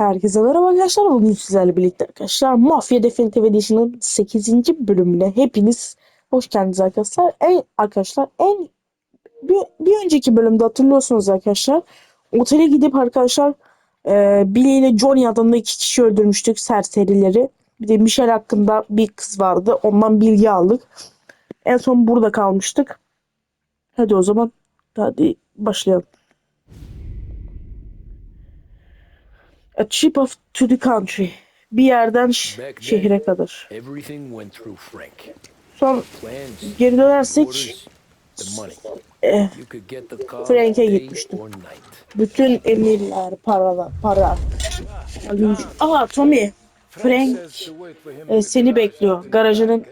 Herkese merhaba arkadaşlar. Bugün sizlerle birlikte arkadaşlar Mafya Definitive Edition'ın 8. bölümüne hepiniz hoş geldiniz arkadaşlar. En arkadaşlar en bir, bir önceki bölümde hatırlıyorsunuz arkadaşlar. Otele gidip arkadaşlar e, Billy ile Johnny adında iki kişi öldürmüştük serserileri. Bir de Michelle hakkında bir kız vardı. Ondan bilgi aldık. En son burada kalmıştık. Hadi o zaman hadi başlayalım. A trip of to the country. Bir yerden şehre kadar. Son geri dönersek car Frank'e gitmiştim. bütün emirler, paralar, para. Aa Tommy, Frank e, seni bekliyor. Garajının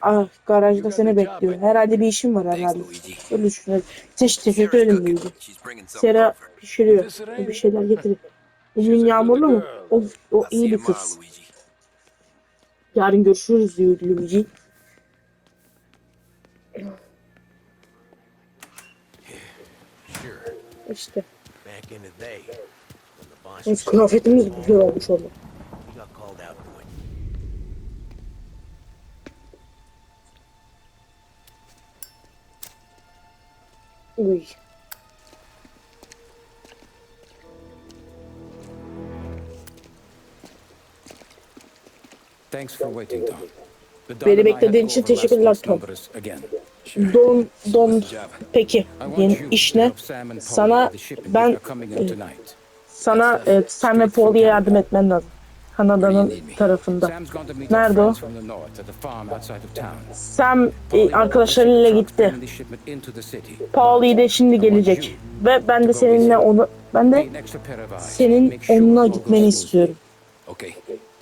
ah, garajda seni bekliyor. Herhalde bir işin var herhalde. Öyle düşünüyorum. Teş teşekkür ederim. Sera pişiriyor. Bir şeyler getirir. Bugün yağmurlu mu? O, o iyi bir kız. Yarın görüşürüz diyor Luigi. İşte. Neyse, kıyafetimiz güzel olmuş it. Uy. Thanks for waiting, Tom. Beni beklediğin için teşekkürler, Tom. Don, don, peki. Yeni iş ne? Sana ben tonight. sana e, Sam ve Paul'ya yardım etmen lazım. Kanada'nın tarafında. Nerede o? Sam e, arkadaşlarıyla gitti. bringing the shipment into the city. Paul de şimdi gelecek. Ve ben de seninle onu ben de senin onunla gitmeni istiyorum.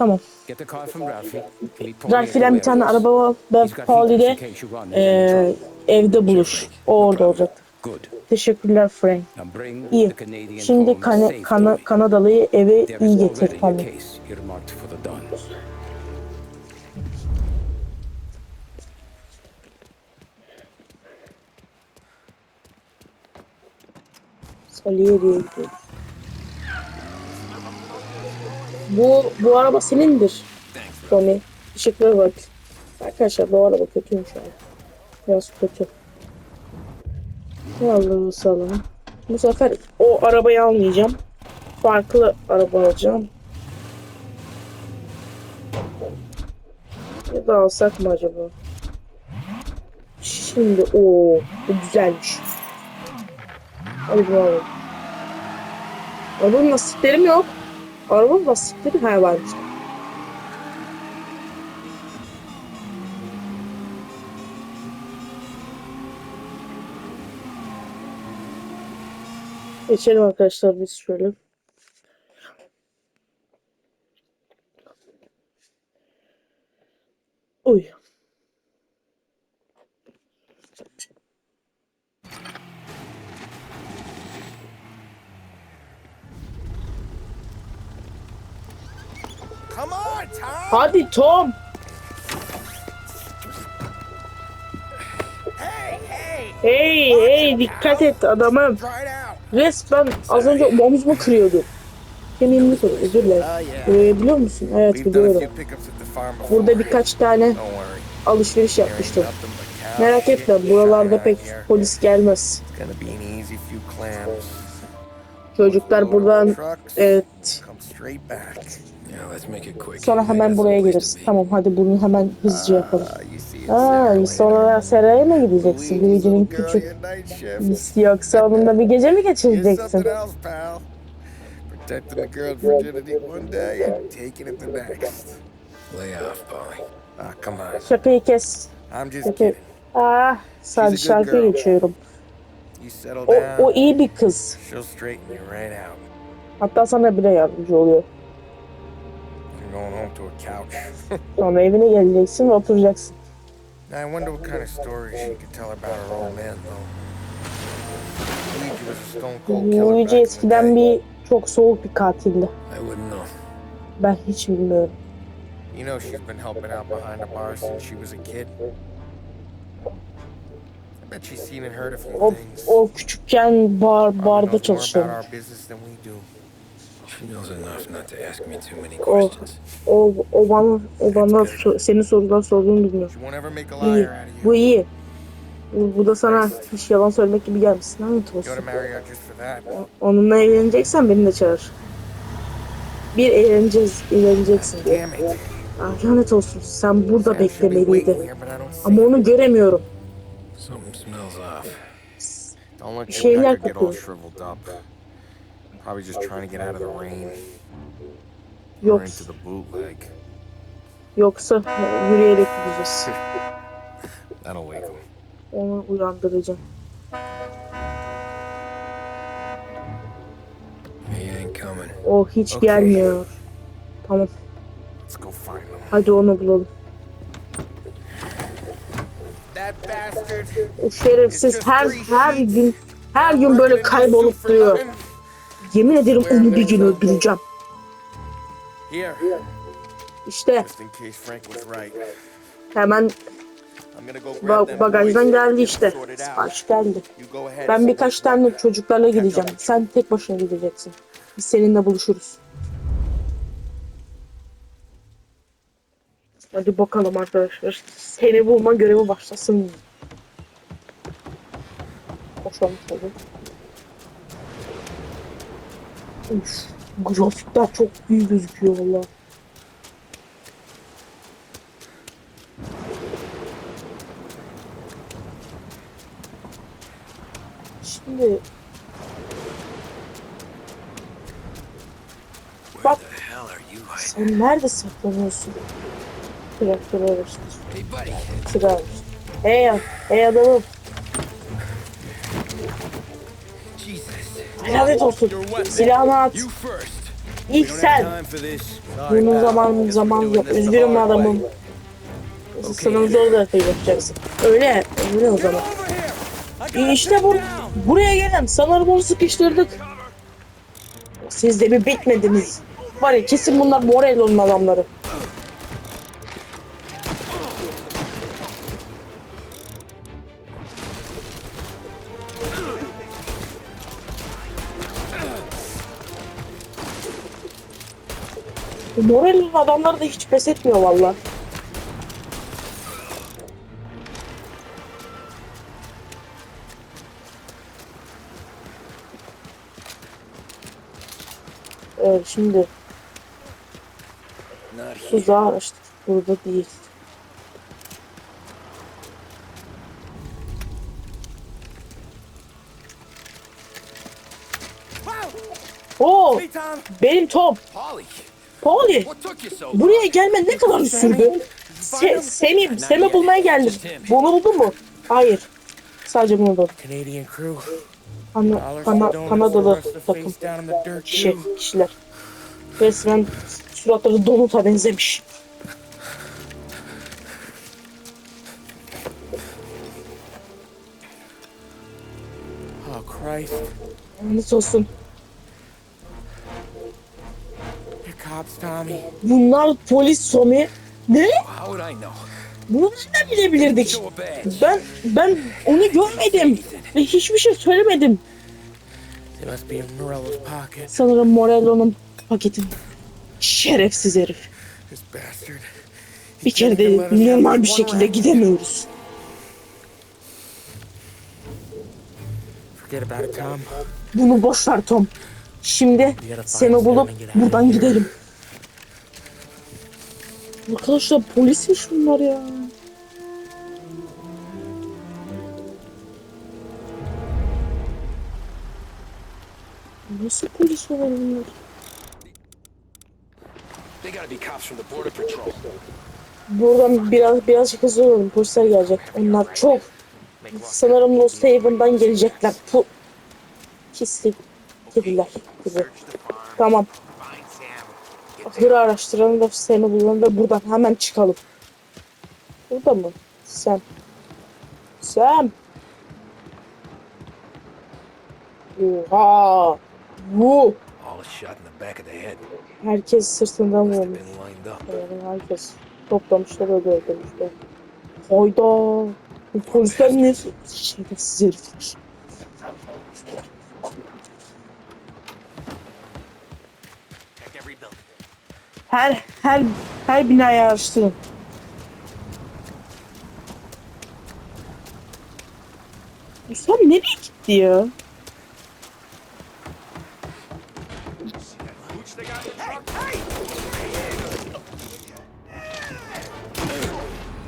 Tamam. Ralphie'den bir tane araba var ve Paul ile e, evde buluş. O orada olacak. Teşekkürler Frank. İyi. Şimdi Kana- me. Kanadalı'yı eve iyi getir Don. Salieri'ye gidiyoruz. Bu, bu araba senindir. Tommy. Teşekkürler bak. Arkadaşlar bu araba kötüymüş abi. Biraz kötü. Ne alırız alalım. Bu sefer o arabayı almayacağım. Farklı araba alacağım. Ya da alsak mı acaba? Şimdi o bu güzelmiş. Hadi bunu alalım. Arabanın lastiklerim yok. Arabanın lastikleri ha varmış. Geçelim arkadaşlar biz şöyle. Uy. Come on, Tom! Hadi Tom. Hey, hey! Dikkat et adamım. Resmen az önce omzumu kırıyordu. Kemiğimi kırdı özür dilerim. Ee, biliyor musun? Evet biliyorum. Burada birkaç tane alışveriş yapmıştım. Merak etme buralarda pek polis gelmez. Çocuklar buradan evet Sonra hemen buraya geliriz. Tamam hadi bunu hemen hızlıca yapalım. See it Aa sonra. Sera'ya mı gideceksin? Girl, küçük yoksa onunla bir gece mi geçireceksin? Protecting the girl's virginity one day and taking it the next. Lay off, Polly. Ah, come on. Şakayı kes. I'm just kidding. Ah sadece a girl. geçiyorum. O, o iyi bir kız. Hatta sana bile yardımcı oluyor. Going home to a couch. Sonra evine geleceksin ve oturacaksın. Now, I wonder what kind of story she could tell about her old man, though. Luigi was a stone cold killer back Luigi in the eskiden day. bir çok soğuk bir katildi. I wouldn't know. Ben hiç bilmiyorum. You know she's been helping out behind the bar since she was a kid. I bet she's seen and heard a few O, things. o küçükken bar, Probably barda knows more about çalışıyordu. our business than we do. Questions. O, o bana, o bana so- senin sorular sorduğunu bilmiyor. İyi. Bu iyi. Bu, bu da sana hiç yalan söylemek gibi gelmesin. Lanet olsun. Onunla evleneceksen beni de çağır. Bir eğleneceğiz, eğleneceksin diye. Ah, lanet olsun. Sen burada beklemeliydin. Ama onu göremiyorum. Bir şeyler kokuyor. Probably just trying to get out of the rain. Or into the bootleg. yoksa yürüyerek gideceğiz. That'll wake him. Onu uyandıracağım. He ain't coming. O hiç Okey. gelmiyor. Tamam, Let's go find him. hadi onu bulalım. That bastard. O şerefsiz her her gün her gün böyle kaybolup duruyor. Yemin ederim onu bir gün öldüreceğim. İşte hemen ba- bagajdan geldi işte. Sipariş geldi. Ben birkaç tane çocuklarla gideceğim. Sen tek başına gideceksin. Biz seninle buluşuruz. Hadi bakalım arkadaşlar. Seni bulma görevi başlasın. Koşalım tabii. Uf, grafikler çok iyi gözüküyor valla. Şimdi hiding? sen nerede saklanıyorsun? Buddy. Sıra araştır. Hey, hey adamım. Lanet olsun. Silahını at. İlk sen. Bunun zaman zaman yok. Üzgünüm adamım. Sana zor da yapacaksın. Öyle. Öyle o zaman. İşte bu, buraya gelen sanırım onu sıkıştırdık. Siz de bir bitmediniz. Var ya kesin bunlar Morello'nun adamları. Bu Morello'nun adamları da hiç pes etmiyor valla. Evet şimdi tuzağı araştır. Burada değil. Oo, benim Tom. Long? buraya gelmen ne kadar sürdü? Se Sem'i, Sem'i bulmaya geldim. Bunu buldun mu? Hayır. Sadece bunu buldum. Kana Kana Kanadalı takım kişi, kişiler. Resmen suratları donuta benzemiş. Oh Christ. Lanet olsun. Bunlar polis Somi. Ne? Bunu nereden bilebilirdik? Ben ben onu görmedim ve hiçbir şey söylemedim. Sanırım Morello'nun paketi. Şerefsiz herif. Bir kere de normal bir şekilde gidemiyoruz. Bunu boş ver Tom. Şimdi seni bulup buradan gidelim. Arkadaşlar polismiş bunlar ya. Nasıl polis olur bunlar? They gotta be cops from the border patrol. Buradan biraz birazcık hızlı olalım. Polisler gelecek. Onlar çok. Sanırım Lost Haven'dan gelecekler. Bu pislik kediler gibi. Tamam. Ahırı araştıralım ve seni bulalım ve buradan hemen çıkalım. Burada mı? Sen. Sen. Oha. Bu. Herkes sırtından vurmuş. Yani herkes toplamışlar öyle öldürmüşler. Hayda. Bu polisler ne şerefsiz herifler. Her her her binayı araştırın. Sen nereye gitti ya?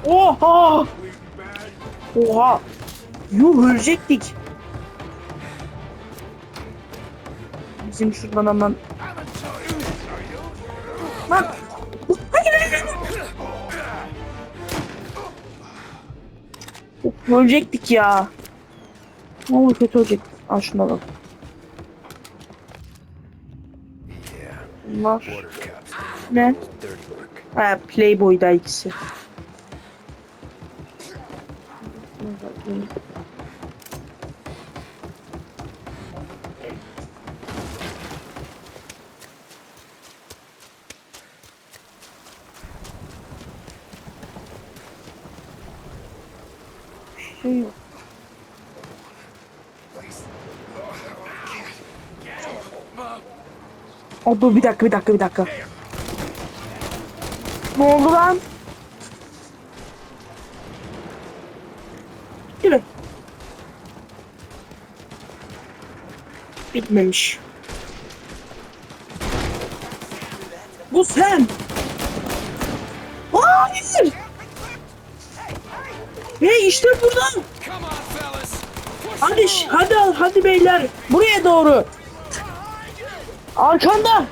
Oha! Oha! Yuh ölecektik. Bizim şuradan hemen... Ölecektik ya. Ne olur kötü ölecektik. Al şuna bak. Bunlar ne? Ha, Playboy'da ikisi. Şey yok. Aa, dur bir dakika bir dakika bir dakika. Ne oldu lan? Yürü. Bitmemiş. Bu sen. Hey işte buradan. Push Hadi ş- hadi hadi beyler buraya doğru. Arkanda.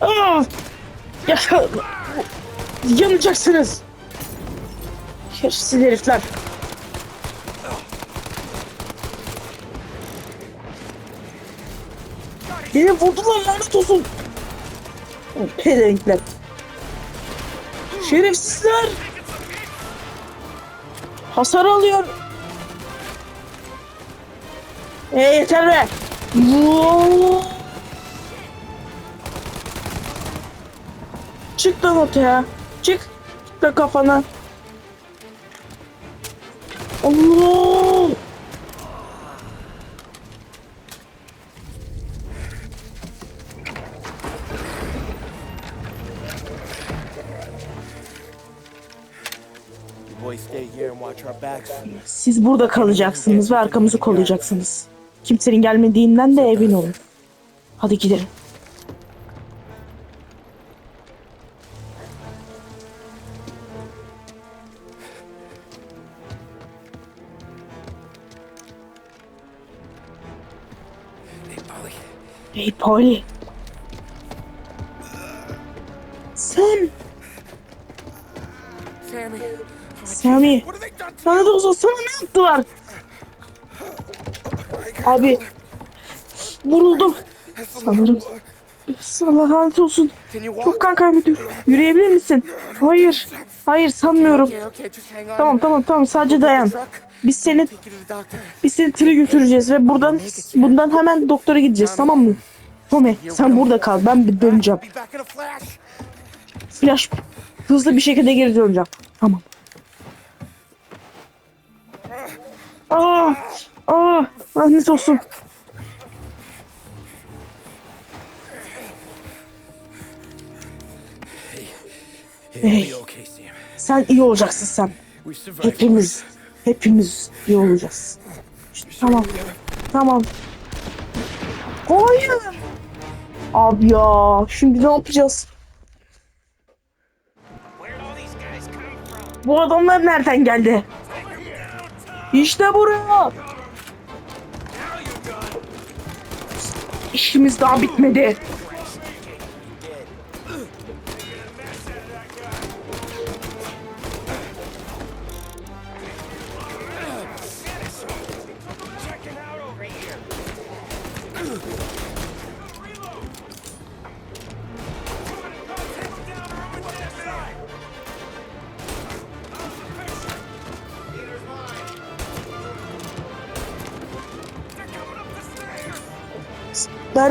Ah! Ya, yanacaksınız. Şerefsiz herifler. Beni vurdular lanet olsun. Pedenkler. Şerefsizler. Hasar alıyor. E yeter be. Vuu. Çık lan ortaya. Çık. Çık da kafana. Siz burada kalacaksınız ve arkamızı kollayacaksınız. Kimsenin gelmediğinden de emin olun. Hadi gidelim. Hey, Polly. Sen. Sammy. To Sana da olsa sana ne yaptılar? Abi. Vuruldum. Sanırım. Allah lanet olsun. Çok kan kaybediyorum. Yürüyebilir misin? Hayır. Hayır sanmıyorum. Tamam tamam tamam sadece dayan. Biz seni biz seni tire götüreceğiz ve buradan bundan hemen doktora gideceğiz tamam mı? Tommy sen burada kal ben bir döneceğim. Flash hızlı bir şekilde geri döneceğim. Tamam. Aa, aa, lanet olsun. Hey. Sen iyi olacaksın sen. Hepimiz, hepimiz iyi olacağız. İşte, tamam, tamam. Hayır. Abi ya, şimdi ne yapacağız? Bu adamlar nereden geldi? İşte buraya. İşimiz daha bitmedi.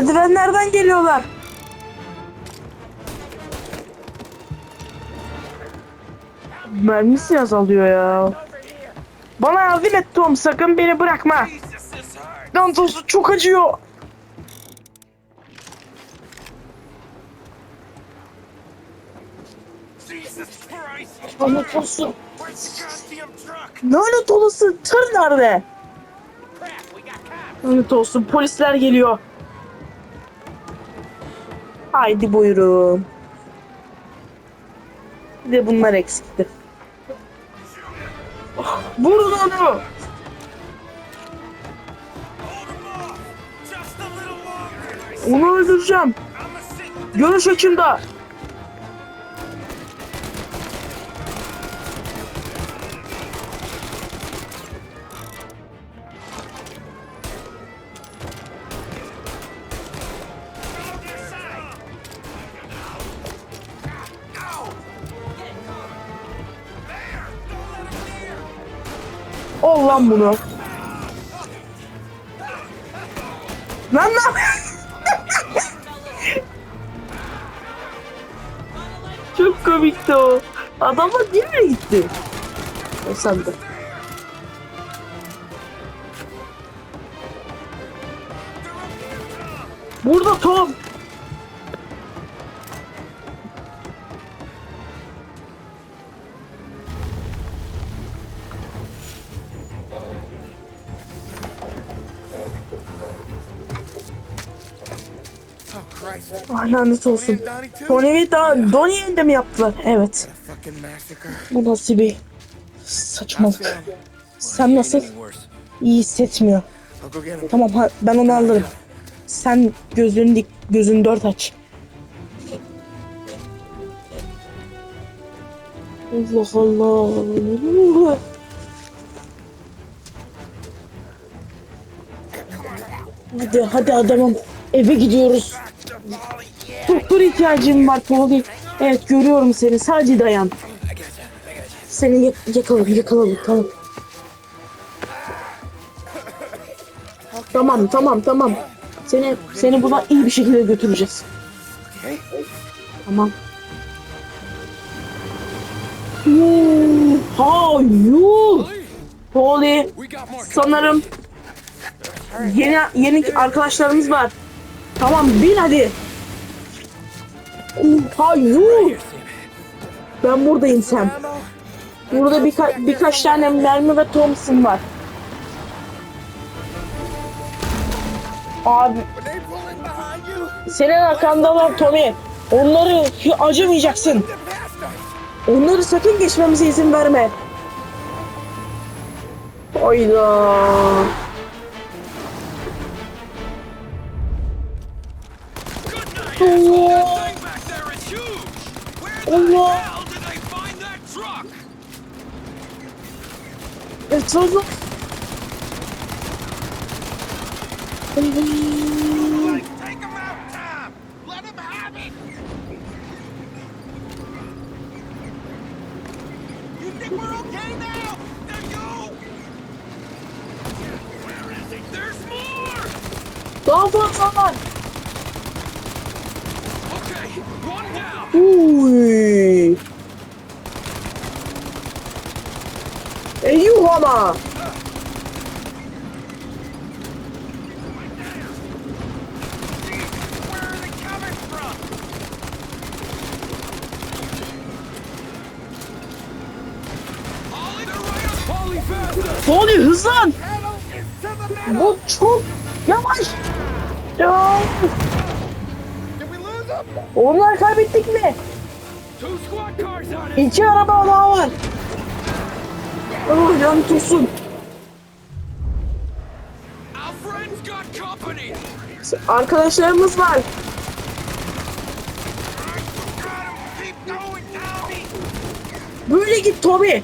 Merdivenlerden geliyorlar. Mermisi azalıyor ya. Bana yardım et Tom sakın beni bırakma. Lan olsun çok acıyor. Lanet olsun. Lanet olası tır nerede? Lanet olsun polisler geliyor. Haydi buyurun. Bir de bunlar eksikti. Ah, Vurun onu. Onu öldüreceğim. Görüş açımda. Ol lan bunu. Lan lan. Çok komikti o. Adamlar nereye gitti? O sandı. Lanet olsun. Donnie too? Tony ve Da- Donnie'yi de mi yaptılar? Evet. Bu nasıl bir saçmalık. Sen nasıl? İyi hissetmiyor. Tamam ben onu alırım. Sen gözünü dik, gözünü dört aç. Allah Allah. Hadi hadi adamım. Eve gidiyoruz. Doktor ihtiyacım var Polly. Evet görüyorum seni. Sadece dayan. Seni yak- yakaladım yakaladım tamam. Tamam tamam tamam. Seni seni buradan iyi bir şekilde götüreceğiz. Tamam. Ha. Polly We got more. sanırım yeni yeni arkadaşlarımız var. Tamam bin hadi. Ha yuh. Ben buradayım. Ammo? Burada birka- birkaç tane mermi ve Thompson var. Abi senin arkandalar Tommy. Onları acımayacaksın. Onları sakın geçmemize izin verme. Hayda. Good Allah. hell did they find that truck? Etrafı. Like, take him out, Tom. Let him have it. You think we're okay now? You? Where is he? There's more. Fazla var. Ollie, faster. Tony hızlan. Bu çok yavaş. Ya. Onlar kaybettik mi? İki araba daha var. Oh got company. Arkadaşlarımız var. Böyle git Tommy.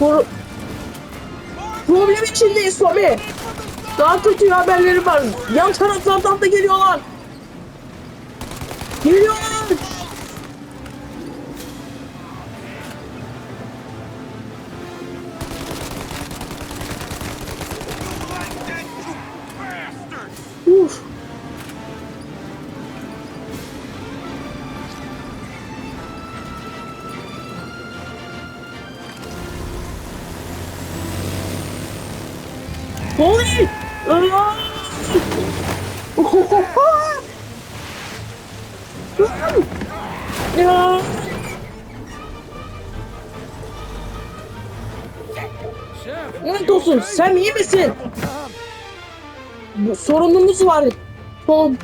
Pro- problem içindeyiz Tommy. Daha kötü haberleri var. Yan taraflardan da geliyorlar. Geliyorlar. İyi misin? Bu sorunumuz var. Tom.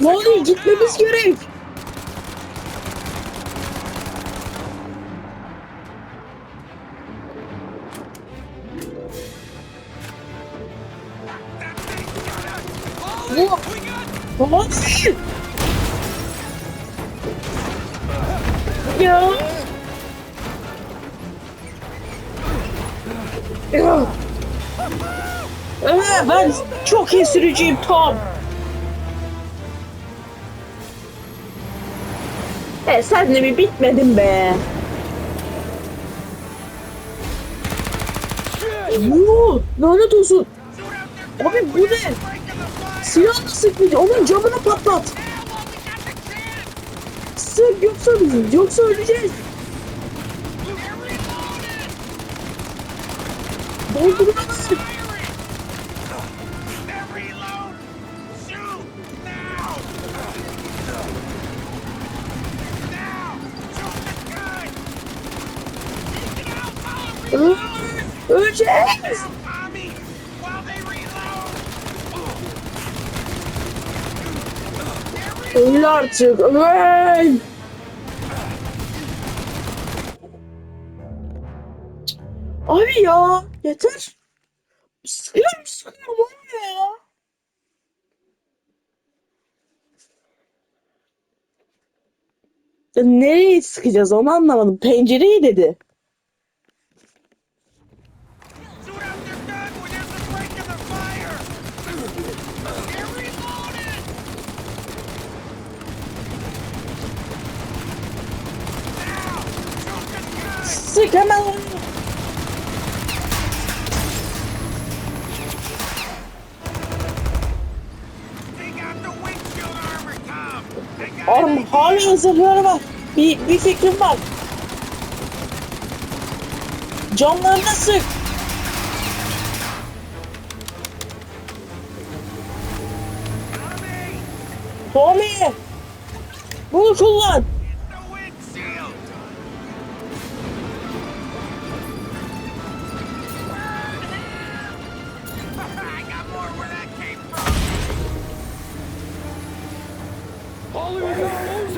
Ne oluyor? Gitmemiz gerek. Sürücüyüm Tom. E sen de mi bitmedin be? Yoo, lanet olsun. Abi bu ne? Silahla sıkmayacak. Onun camını patlat. Sık yoksa öleceğiz. Yoksa öleceğiz. They're artık. Öl. Abi ya. Yeter. Sıkıyorum sıkıyorum abi ya. Ya Nereye sıkacağız onu anlamadım. Pencereyi dedi. Shoot out their gun when there's a break in the fire. They're reloaded. Now, shoot the gun. Sık hemen. Take out the windshield armor, Tom. They got Oğlum hala zırhları var. Bir, bir fikrim var. Camlarına sık. Tommy. Bunu kullan.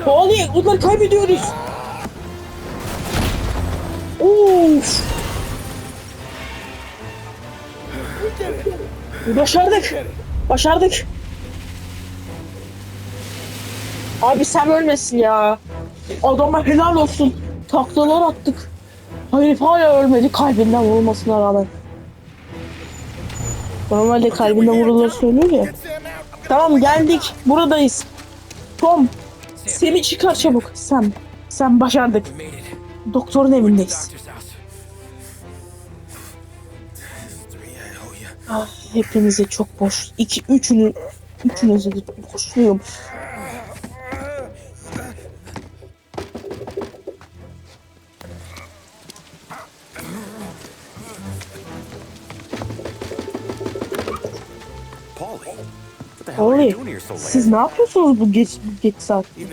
Tommy bunları kaybediyoruz. Of. Başardık. Başardık. Abi sen ölmesin ya. Adama helal olsun. Taklalar attık. Herif hala ölmedi kalbinden vurulmasına rağmen. Normalde kalbinden vurulur söylüyor ya. Tamam geldik. Buradayız. Tom. Seni çıkar çabuk. Sen. Sen başardık. Doktorun evindeyiz. Ah, hepinize çok boş. İki, üçünü, üçünüze de borçluyum. Paulie, late? siz ne yapıyorsunuz bu geç, bu geç saat? You,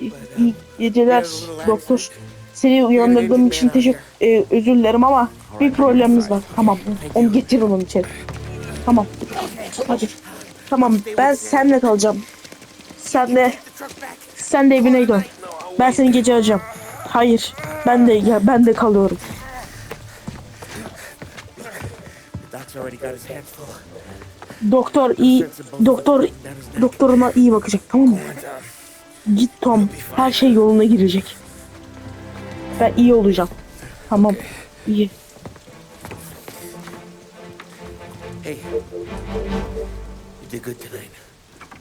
İyi, uh, iyi geceler doktor. Seni uyandırdığım için teşekkür e, özür dilerim ama bir problemimiz var. Tamam. Onu getir onun içeri. Tamam. Hadi. Tamam ben seninle kalacağım. Sen de sen de evine dön. Ben seni gece arayacağım. Hayır. Ben de ya ben de kalıyorum. the doc's already got his hands full. Doktor iyi doktor doktoruna iyi bakacak tamam mı? Git Tom. Her şey yoluna girecek. Ben iyi olacağım. Tamam. İyi. Hey.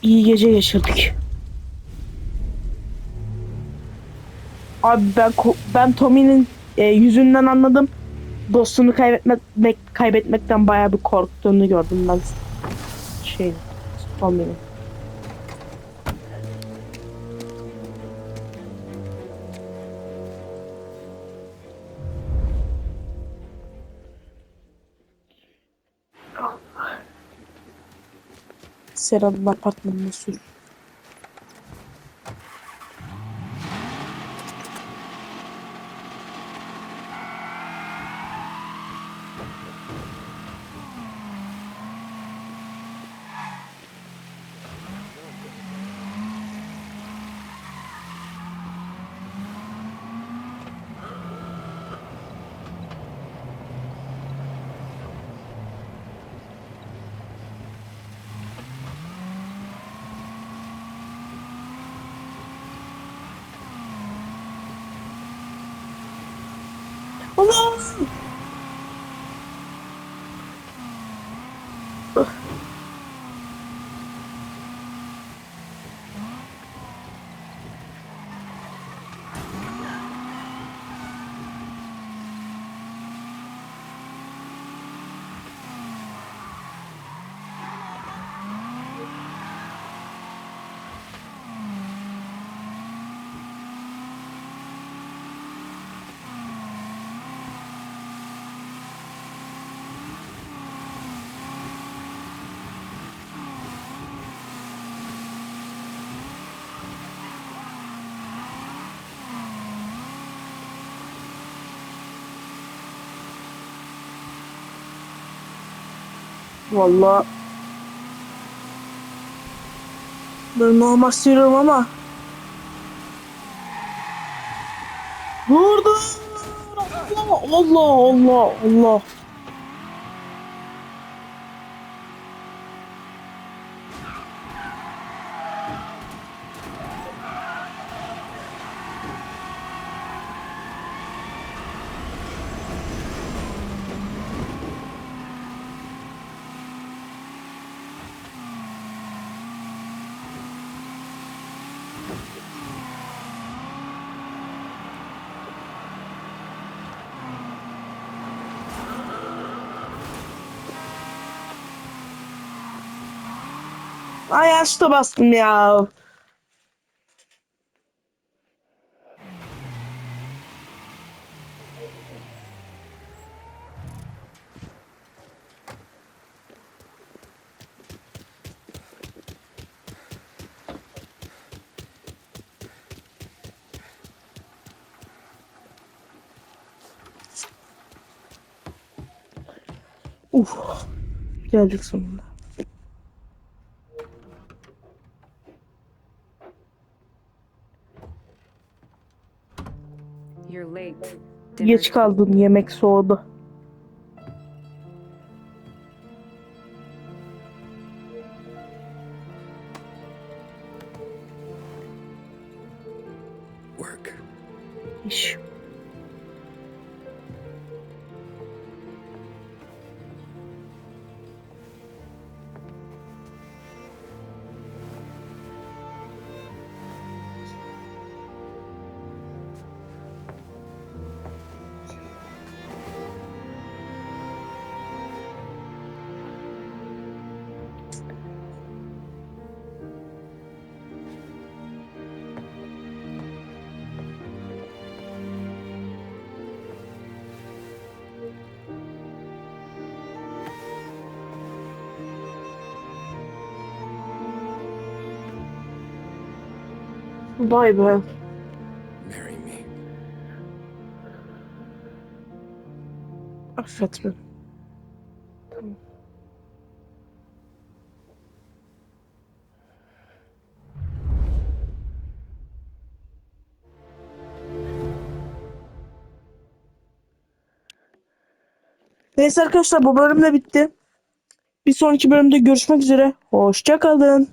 İyi gece geçirdik. Abi ben ben Tommy'nin e, yüzünden anladım. Dostunu kaybetmek kaybetmekten bayağı bir korktuğunu gördüm ben. Şey, Tommy'nin. Sera'nın apartmanına sür. Allah! Vallahi ben normal sürüyorum ama Vurdu. Allah Allah Allah. Yaşta bastım ya. Uf. Geldik sonunda. Geç kaldın yemek soğudu. Vay be. Marry me. Affet beni. Tamam. Neyse arkadaşlar bu bölüm de bitti. Bir sonraki bölümde görüşmek üzere. Hoşça kalın.